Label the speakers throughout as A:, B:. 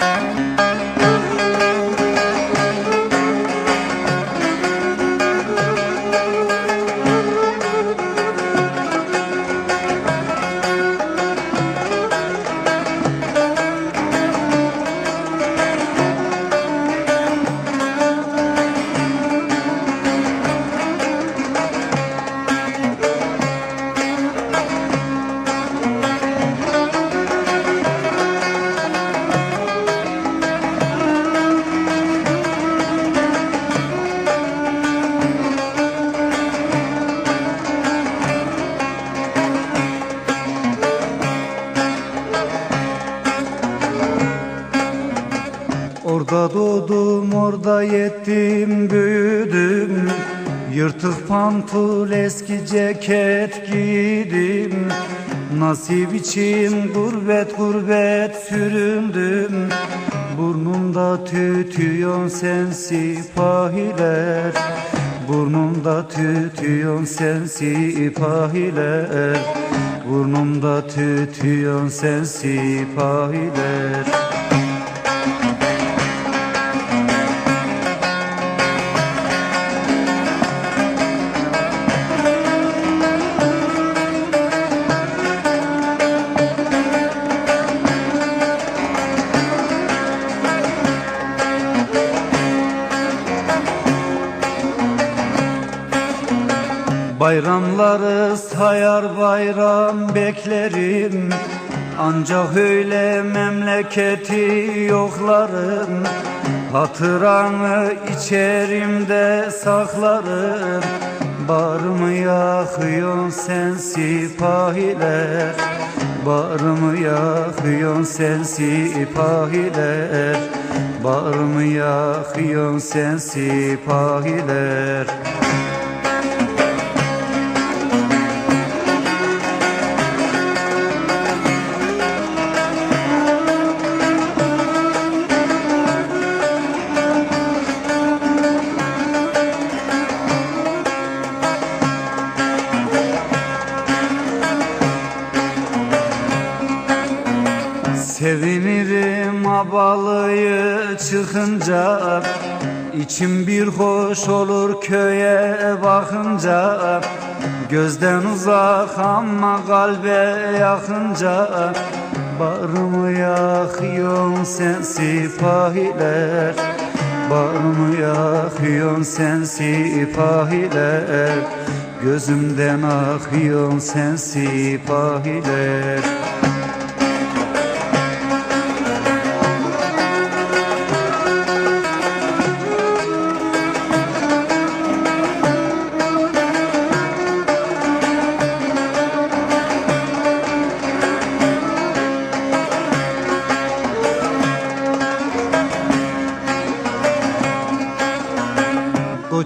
A: Thank you. Orada doğdum, orada yettim, büyüdüm. Yırtık pantul eski ceket giydim. Nasip için gurbet gurbet süründüm. Burnumda tütüyon sen sipahiler Burnumda tütüyon sen sipahiler Burnumda tütüyon sen sipahiler Bayramları sayar bayram beklerim. Ancak öyle memleketi yoklarım. Hatıranı içerimde saklarım. Barımı yakıyorsun sen sipahiler Barımı yakıyorsun sen sipahiler Barımı yakıyorsun sen sipahiler Sevinirim abalıyı çıkınca İçim bir hoş olur köye bakınca Gözden uzak ama kalbe yakınca Barımı yakıyorsun sen sipahiler Barımı yakıyorsun sen sipahiler Gözümden akıyorsun sen sipahiler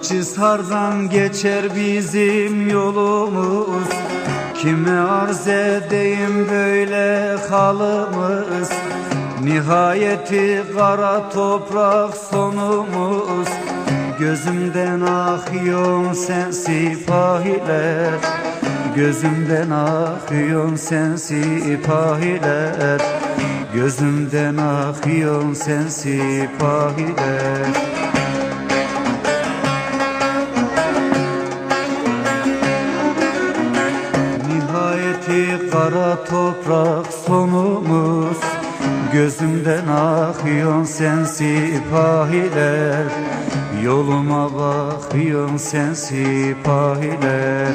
A: Koçhisar'dan geçer bizim yolumuz. Kime arz edeyim böyle halımız? Nihayeti kara toprak sonumuz. Gözümden akıyorsun sen sipahiler. Gözümden akıyorsun sen sipahiler. Gözümden akıyorsun sen sipahiler sen sipahiler Yoluma bakıyorsun sen sipahiler